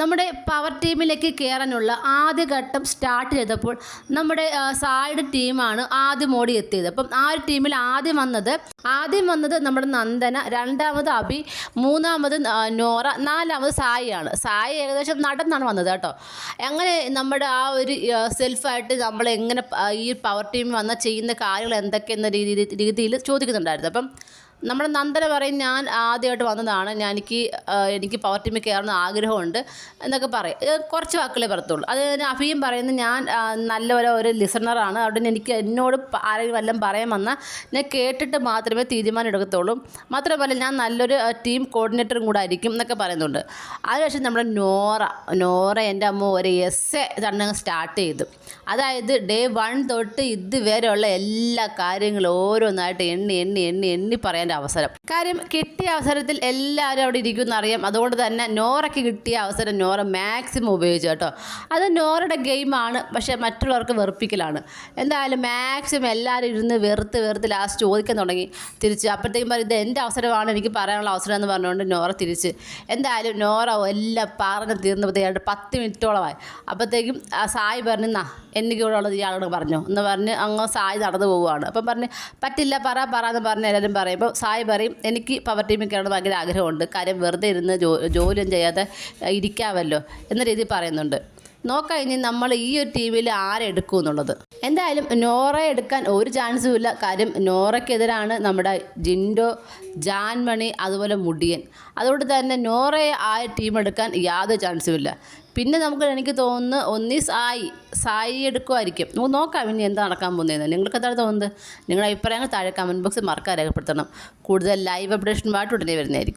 നമ്മുടെ പവർ ടീമിലേക്ക് കയറാനുള്ള ആദ്യ ഘട്ടം സ്റ്റാർട്ട് ചെയ്തപ്പോൾ നമ്മുടെ സായുടെ ടീമാണ് ആദ്യം ഓടി എത്തിയത്. അപ്പം ആ ഒരു ടീമിൽ ആദ്യം വന്നത് ആദ്യം വന്നത് നമ്മുടെ നന്ദന രണ്ടാമത് അഭി മൂന്നാമത് നോറ നാലാമത് സായിയാണ്. സായി ഏകദേശം നടന്നാണ് വന്നത് കേട്ടോ. അങ്ങനെ നമ്മുടെ ആ ഒരു സെൽഫായിട്ട് നമ്മൾ എങ്ങനെ ഈ പവർ ടീം വന്ന ചെയ്യുന്ന കാര്യങ്ങൾ എന്തൊക്കെയെന്ന രീതി രീതിയിൽ ചോദിക്കുന്നുണ്ടായിരുന്നു. അപ്പം നമ്മുടെ നന്ദന പറയും ഞാൻ ആദ്യമായിട്ട് വന്നതാണ്. ഞാൻ എനിക്ക് എനിക്ക് പവർ ടീമിൽ കയറണമെന്ന് ആഗ്രഹമുണ്ട് എന്നൊക്കെ പറയും. കുറച്ച് വാക്കുകളെ പറയത്തുള്ളൂ. അത് അഭിയും പറയുന്നത് ഞാൻ നല്ലപോലെ ഒരു ലിസണറാണ് അതുകൊണ്ട് എനിക്ക് എന്നോട് ആരെങ്കിലും വല്ലതും പറയാൻ വന്നാൽ ഞാൻ കേട്ടിട്ട് മാത്രമേ തീരുമാനം എടുക്കത്തുള്ളൂ. മാത്രമല്ല ഞാൻ നല്ലൊരു ടീം കോർഡിനേറ്ററും കൂടെ ആയിരിക്കും എന്നൊക്കെ പറയുന്നുണ്ട്. അതിനുശേഷം നമ്മുടെ നോറ നോറ എന്റെ അമ്മ ഒരു എസ് എ തന്നെ സ്റ്റാർട്ട് ചെയ്തു. അതായത് ഡേ വൺ തൊട്ട് ഇതുവരെയുള്ള എല്ലാ കാര്യങ്ങളും ഓരോന്നായിട്ട് എണ്ണി എണ്ണി എണ്ണി എണ്ണി പറയേണ്ട അവസരം. കാര്യം കിട്ടിയ അവസരത്തിൽ എല്ലാവരും അവിടെ ഇരിക്കുമെന്ന് അറിയാം. അതുകൊണ്ട് തന്നെ നോറയ്ക്ക് കിട്ടിയ അവസരം നോറ മാക്സിമം ഉപയോഗിച്ചു കേട്ടോ. അത് നോറയുടെ ഗെയിമാണ് പക്ഷേ മറ്റുള്ളവർക്ക് വെറുപ്പിക്കലാണ്. എന്തായാലും മാക്സിമം എല്ലാവരും ഇരുന്ന് വെറുത്ത് വെറുത്ത് ലാസ്റ്റ് ചോദിക്കാൻ തുടങ്ങി. തിരിച്ച് അപ്പോഴത്തേക്കും പറയും ഇത് എന്റെ അവസരമാണ് എനിക്ക് പറയാനുള്ള അവസരം എന്ന് പറഞ്ഞുകൊണ്ട് നോറ തിരിച്ച്. എന്തായാലും നോറ എല്ലാം പറഞ്ഞ് തീർന്നപ്പോഴത്തേക്ക് പത്ത് മിനിറ്റോളമായി. അപ്പോഴത്തേക്കും ആ സായി പറഞ്ഞു നാ എനിക്ക് ഇവിടെ ഉള്ളത് ഇയാളോട് പറഞ്ഞു. എന്ന് പറഞ്ഞ് അങ്ങ് സായി നടന്നു പോവുകയാണ്. അപ്പം പറഞ്ഞ് പറ്റില്ല പറ പറ എന്ന് പറഞ്ഞ് എല്ലാവരും പറയും. സായി പറയും എനിക്ക് പവർ ടീമിൽ കയറണം ഭയങ്കര ആഗ്രഹമുണ്ട്. കാര്യം വെറുതെ ഇരുന്ന് ജോ ജോലിയും ചെയ്യാതെ ഇരിക്കാമല്ലോ എന്ന രീതിയിൽ പറയുന്നുണ്ട്. നോക്കാം ഇനി നമ്മൾ ഈ ഒരു ടീമിൽ ആരെടുക്കും എന്നുള്ളത്. എന്തായാലും നോറ എടുക്കാൻ ഒരു ചാൻസും ഇല്ല. കാര്യം നോറയ്ക്കെതിരാണ് നമ്മുടെ ജിൻഡോ ജാൻമണി അതുപോലെ മുടിയൻ. അതുകൊണ്ട് തന്നെ നോറയെ ആ ടീം എടുക്കാൻ യാതൊരു ചാൻസും ഇല്ല. പിന്നെ നമുക്ക് എനിക്ക് തോന്നുന്നു ഒന്നീ സായി സായി എടുക്കുമായിരിക്കും നമുക്ക് നോക്കാം ഇനി എന്താ നടക്കാൻ പോകുന്നതെന്ന്. നിങ്ങൾക്ക് എന്താണ് തോന്നുന്നത്? നിങ്ങളുടെ അഭിപ്രായങ്ങൾ താഴെ കമന്റ് ബോക്സിൽ മറക്കാൻ രേഖപ്പെടുത്തണം. കൂടുതൽ ലൈവ് അപ്ഡേഷനുമായിട്ട് ഉടനെ വരുന്നതായിരിക്കും.